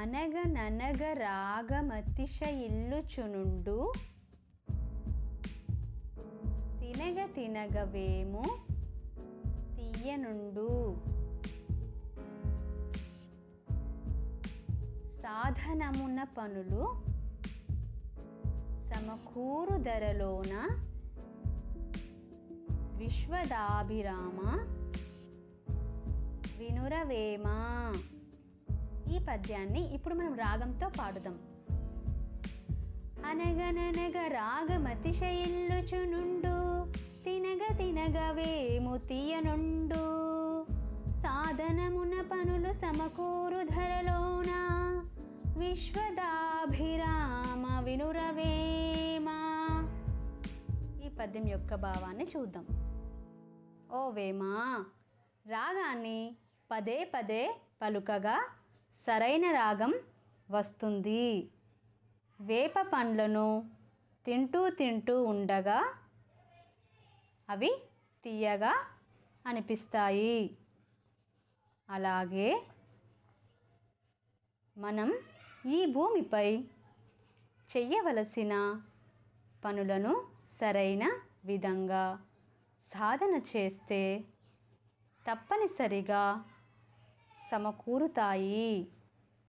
అనగననగ రాగమతిశయిల్లుచునుండు. తినగ తినగవేము తీయనుండు. సాధనమున పనులు సమకూరు ధరలోన విశ్వదాభిరామ వినురవేమా. పద్యాన్ని ఇప్పుడు మనం రాగంతో పాడుదాం. అనగననగ రాగమతిశయిల్లుచునుండు తినగ తినగవేము తీయనుండు. సాధనమున పనులు సమకూరు ధరలోన విశ్వదాభిరామ వినురవేమా. ఈ పద్యం యొక్క భావాన్ని చూద్దాం. ఓ వేమా రాగాన్ని పదే పదే పలుకగా సరైన రాగం వస్తుంది. వేప పండ్లను తింటూ తింటూ ఉండగా అవి తీయగా అనిపిస్తాయి. అలాగే మనం ఈ భూమిపై చెయ్యవలసిన పనులను సరైన విధంగా సాధన చేస్తే తప్పనిసరిగా సమకూరుతాయి.